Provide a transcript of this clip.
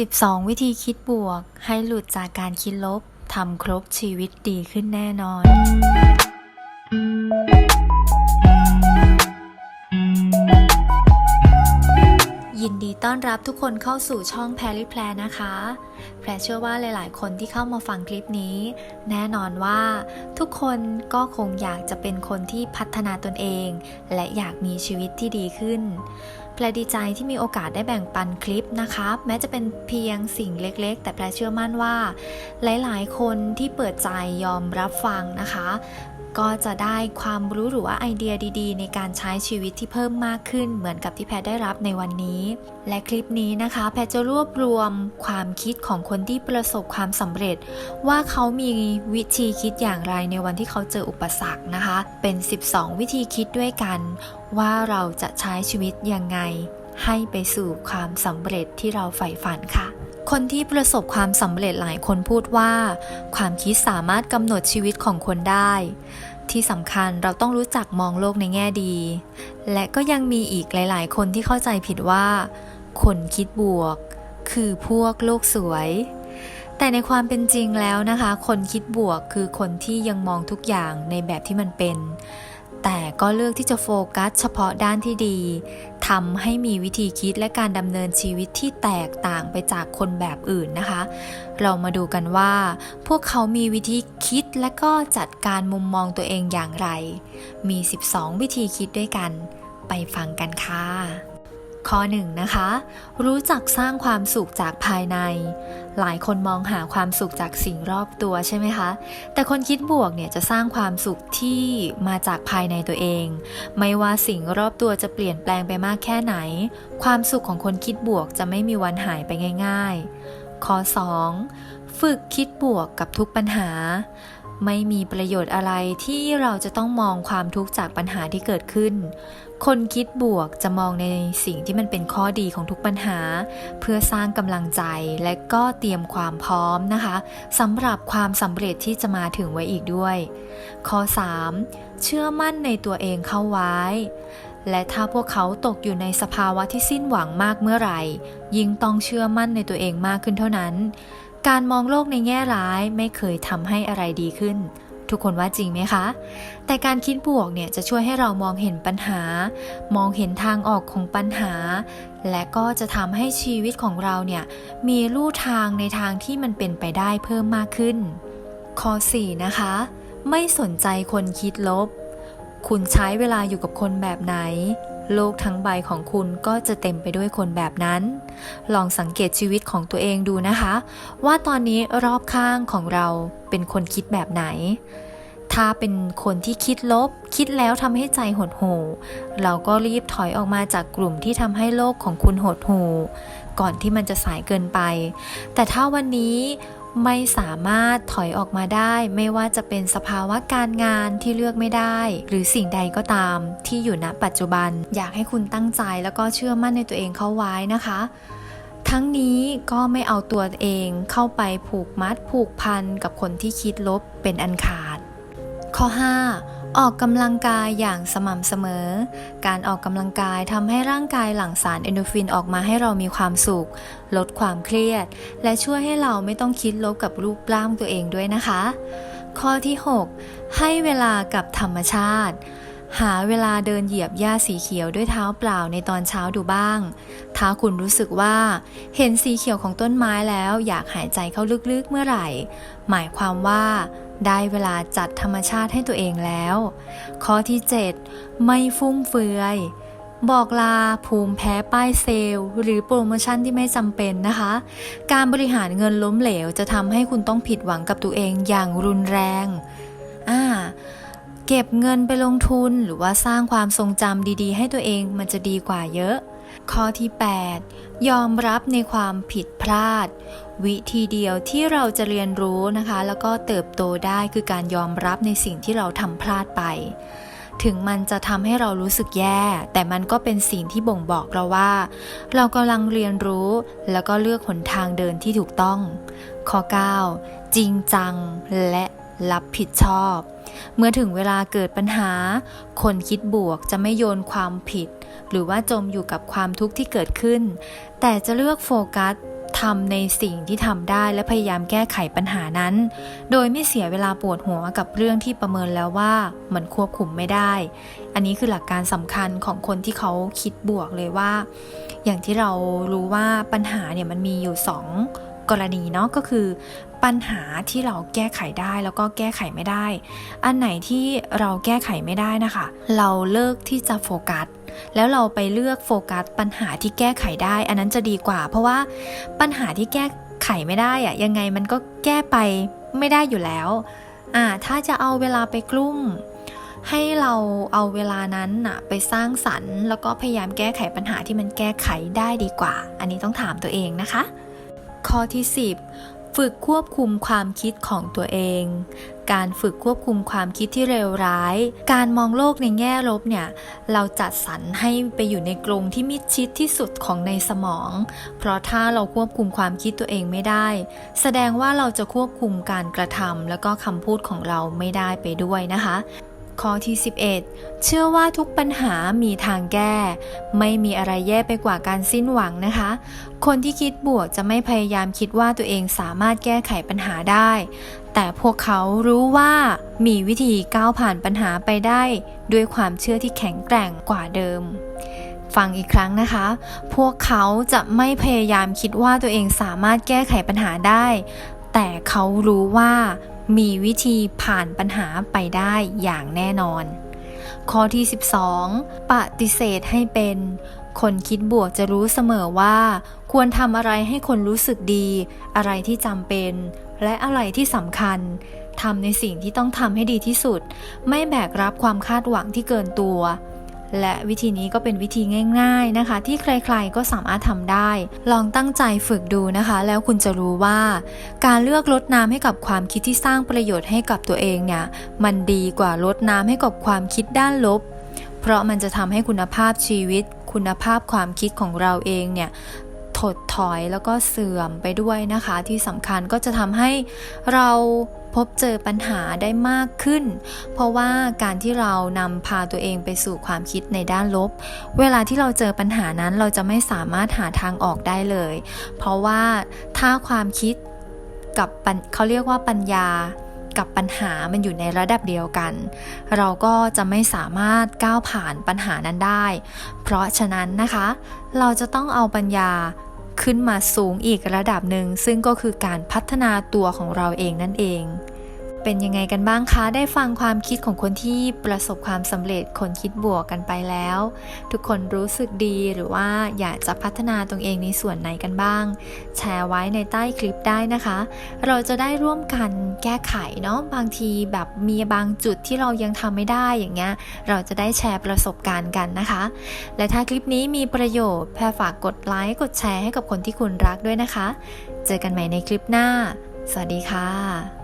12 วิธีคิดบวก ให้หลุดจากการคิดลบทำครบชีวิตดีขึ้นแน่นอน ยินดีต้อนรับทุกคนเข้าสู่ช่องแพรรี่แพลนะคะ แพรเชื่อว่าหลาย ๆ คนที่เข้ามาฟังคลิปนี้ แน่นอนว่าทุกคนก็คงอยากจะเป็นคนที่พัฒนาตนเอง และอยากมีชีวิตที่ดีขึ้น แพลดีใจที่มีโอกาสได้แบ่งปันคลิปนะคะ แม้จะเป็นเพียงสิ่งเล็กๆ แต่แพรเชื่อมั่นว่า หลายๆ คนที่เปิดใจยอมรับฟังนะคะ ก็จะได้ความรู้หรือว่าไอเดียดีๆ ในการใช้ชีวิตที่เพิ่มมากขึ้น เหมือนกับที่แพรได้รับในวันนี้ และคลิปนี้นะคะ แพรจะรวบรวมความคิดของคนที่ประสบความสำเร็จ ว่าเขามีวิธีคิดอย่างไรในวันที่เขาเจออุปสรรคนะคะ เป็น 12 วิธีคิดด้วยกัน ว่าเราจะใช้ชีวิตยังไง ให้ไปสู่ความสำเร็จที่เราใฝ่ฝันค่ะ คนที่ประสบความสำเร็จหลายคนพูดว่า ความคิดสามารถกำหนดชีวิตของคนได้ ที่สำคัญเราต้องรู้จักมองโลกในแง่ดี และก็ยังมีอีกหลาย ๆ คนที่เข้าใจผิดว่า คนคิดบวก คือพวกโลกสวย แต่ในความเป็นจริงแล้วนะคะ คนคิดบวกคือคนที่ยังมองทุกอย่างในแบบที่มันเป็น แต่ก็เลือกที่จะโฟกัสเฉพาะด้านที่ดีทำให้มีวิธีคิดและการดำเนินชีวิตที่แตกต่างไปจากคนแบบอื่นนะคะ เรามาดูกันว่า พวกเขามีวิธีคิดและก็จัดการมุมมองตัวเองอย่างไร มี 12 วิธีคิดด้วยกัน ไปฟังกันค่ะ ข้อ1นะคะ รู้จักสร้างความสุขจากภายใน หลายคนมองหาความสุขจากสิ่งรอบตัวใช่ไหมคะ แต่คนคิดบวกเนี่ยจะสร้างความสุขที่มาจากภายในตัวเอง ไม่ว่าสิ่งรอบตัวจะเปลี่ยนแปลงไปมากแค่ไหน ความสุขของคนคิดบวกจะไม่มีวันหายไปง่าย ๆ ข้อ 2. ฝึกคิดบวกกับทุกปัญหา ไม่มีประโยชน์อะไรที่เราจะต้องมองความทุกข์จากปัญหาที่เกิดขึ้น คนคิดบวกจะมองในสิ่งที่มันเป็นข้อดีของทุกปัญหา เพื่อสร้างกำลังใจและก็เตรียมความพร้อมนะคะสำหรับความสำเร็จที่จะมาถึงไว้อีกด้วย ข้อ 3. เชื่อมั่นในตัวเองเข้าไว้ และถ้าพวกเขาตกอยู่ในสภาวะที่สิ้นหวังมากเมื่อไหร่ ยิ่งต้องเชื่อมั่นในตัวเองมากขึ้นเท่านั้น การมองโลกในแง่ร้ายไม่เคยทำให้อะไรดีขึ้น ทุกคนว่าจริงไหมคะ แต่การคิดบวกเนี่ยจะช่วยให้เรามองเห็นปัญหา มองเห็นทางออกของปัญหา และก็จะทำให้ชีวิตของเราเนี่ยมีลู่ทางในทางที่มันเป็นไปได้เพิ่มมากขึ้น ข้อ 4 นะคะ ไม่สนใจคนคิดลบ คุณใช้เวลาอยู่กับคนแบบไหน โลกทั้งใบของคุณก็จะเต็มไปด้วยคนแบบนั้น ลองสังเกตชีวิตของตัวเองดูนะคะ ว่าตอนนี้รอบข้างของเราเป็นคนคิดแบบไหน ถ้าเป็นคนที่คิดลบ คิดแล้วทำให้ใจหดหู่เราก็รีบถอยออกมาจากกลุ่มที่ทำให้โลกของคุณหดหู่ก่อนที่มันจะสายเกินไป แต่ถ้าวันนี้ ไม่สามารถถอยออกมาได้ ไม่ว่าจะเป็นสภาวะการงานที่เลือกไม่ได้ หรือสิ่งใดก็ตามที่อยู่ณปัจจุบัน อยากให้คุณตั้งใจแล้วก็เชื่อมั่นในตัวเองเข้าไว้นะคะ ทั้งนี้ก็ไม่เอาตัวเองเข้าไปผูกมัดผูกพันกับคนที่คิดลบเป็นอันขาด ข้อ 5 ออกกำลังกายอย่างสม่ำเสมอ การออกกำลังกายทำให้ร่างกายหลั่งสารเอนโดฟินออกมาให้เรามีความสุข ลดความเครียด และช่วยให้เราไม่ต้องคิดลบกับรูปร่างตัวเองด้วยนะคะ ข้อที่ 6 ให้เวลากับธรรมชาติหาเวลาเดินเหยียบหญ้าสีเขียวด้วยเท้าเปล่าในตอนเช้าดูบ้าง ถ้าคุณรู้สึกว่า เห็นสีเขียวของต้นไม้แล้วอยากหายใจเข้าลึกๆเมื่อไหร่ หมายความว่า ได้เวลาจัดธรรมชาติให้ตัวเองแล้ว ข้อที่ 7 ไม่ฟุ่มเฟือย บอกลาภูมิแพ้ป้ายเซลล์หรือโปรโมชั่นที่ไม่จำเป็นนะคะ การบริหารเงินล้มเหลวจะทำให้คุณต้องผิดหวังกับตัวเองอย่างรุนแรงอ่าเก็บเงินไปลงทุนหรือว่าสร้างความทรงจำดี ๆ ให้ตัวเองมันจะดีกว่าเยอะ ข้อที่ 8 ยอมรับในความผิดพลาด วิธีเดียวที่เราจะเรียนรู้นะคะ แล้วก็เติบโตได้คือการยอมรับในสิ่งที่เราทำพลาดไป ถึงมันจะทำให้เรารู้สึกแย่ แต่มันก็เป็นสิ่งที่บ่งบอกเราว่า เรากำลังเรียนรู้ แล้วก็เลือกหนทางเดินที่ถูกต้อง ข้อ 9 จริงจังและรับผิดชอบ เมื่อถึงเวลาเกิดปัญหา คนคิดบวกจะไม่โยนความผิด หรือว่าจมอยู่กับความทุกข์ที่เกิดขึ้น แต่จะเลือกโฟกัสทำในสิ่งที่ทำได้และพยายามแก้ไขปัญหานั้น โดยไม่เสียเวลาปวดหัวกับเรื่องที่ประเมินแล้วว่ามันควบคุมไม่ได้ อันนี้คือหลักการสำคัญของคนที่เขาคิดบวกเลยว่า อย่างที่เรารู้ว่าปัญหาเนี่ยมันมีอยู่สองกรณีเนาะก็คือ ปัญหาที่เราแก้ไขได้แล้วก็แก้ไขไม่ได้ อันไหนที่เราแก้ไขไม่ได้นะคะ เราเลิกที่จะโฟกัส แล้วเราไปเลือกโฟกัสปัญหาที่แก้ไขได้ อันนั้นจะดีกว่า เพราะว่าปัญหาที่แก้ไขไม่ได้อะยังไงมันก็แก้ไปไม่ได้อยู่แล้วอ่าถ้าจะเอาเวลาไปกลุ้มให้เราเอาเวลานั้นน่ะไปสร้างสรรค์ แล้วก็พยายามแก้ไขปัญหาที่มันแก้ไขได้ดีกว่า อันนี้ต้องถามตัวเองนะคะ ข้อที่ 10 ฝึกควบคุมความคิดของตัวเอง การฝึกควบคุมความคิดที่เลวร้าย การมองโลกในแง่ลบเนี่ย เราจัดสรรให้ไปอยู่ในกรงที่มิดชิดที่สุดของในสมอง เพราะถ้าเราควบคุมความคิดตัวเองไม่ได้ แสดงว่าเราจะควบคุมการกระทำแล้วก็คำพูดของเราไม่ได้ไปด้วยนะคะ ข้อที่ 11 เชื่อว่าทุกปัญหามีทางแก้ ไม่มีอะไรแย่ไปกว่าการสิ้นหวังนะคะ คนที่คิดบวกจะไม่พยายามคิดว่าตัวเองสามารถแก้ไขปัญหาได้ แต่พวกเขารู้ว่ามีวิธีก้าวผ่านปัญหาไปได้ ด้วยความเชื่อที่แข็งแกร่งกว่าเดิมฟังอีกครั้งนะคะ พวกเขาจะไม่พยายามคิดว่าตัวเองสามารถแก้ไขปัญหาได้ แต่เขารู้ว่า มีวิธีผ่านปัญหาไปได้อย่างแน่นอน ข้อที่ 12 ปฏิเสธให้เป็น คนคิดบวกจะรู้เสมอว่า ควรทำอะไรให้คนรู้สึกดี อะไรที่จำเป็น และอะไรที่สำคัญทำในสิ่งที่ต้องทำให้ดีที่สุด ไม่แบกรับความคาดหวังที่เกินตัว และวิธีนี้ก็เป็นวิธีง่าย ๆนะคะ ที่ใครๆก็สามารถทำได้ ลองตั้งใจฝึกดูนะคะ แล้วคุณจะรู้ว่า การเลือกลดน้ำให้กับความคิดที่สร้างประโยชน์ให้กับตัวเองเนี่ยมันดีกว่าลดน้ำให้กับความคิดด้านลบ เพราะมันจะทำให้คุณภาพชีวิต คุณภาพความคิดของเราเองเนี่ยถดถอยแล้วก็เสื่อมไปด้วยนะคะ ที่สำคัญก็จะทำให้เรา พบเจอปัญหาได้มากขึ้น เพราะว่าการที่เรานำพาตัวเองไปสู่ความคิดในด้านลบ เวลาที่เราเจอปัญหานั้นเราจะไม่สามารถหาทางออกได้เลย เพราะว่าถ้าความคิดกับเขาเรียกว่าปัญญากับปัญหามันอยู่ในระดับเดียวกัน เราก็จะไม่สามารถก้าวผ่านปัญหานั้นได้ เพราะฉะนั้นนะคะ เราจะต้องเอาปัญญา ขึ้นมาสูงอีกระดับหนึ่ง ซึ่งก็คือการพัฒนาตัวของเราเองนั่นเอง เป็นยังไงกันบ้างคะ ได้ฟังความคิดของคนที่ประสบความสำเร็จคนคิดบวกกันไปแล้ว ทุกคนรู้สึกดีหรือว่าอยากจะพัฒนาตรงเองในส่วนไหนกันบ้าง แชร์ไว้ในใต้คลิปได้นะคะ เราจะได้ร่วมกันแก้ไขเนาะบางทีแบบมีบางจุดที่เรายังทำไม่ได้อย่างเงี้ยเราจะได้แชร์ประสบการณ์กันนะคะ และถ้าคลิปนี้มีประโยชน์แพรฝากกดไลค์กดแชร์ให้กับคนที่คุณรักด้วยนะคะ เจอกันใหม่ในคลิปหน้า สวัสดีค่ะ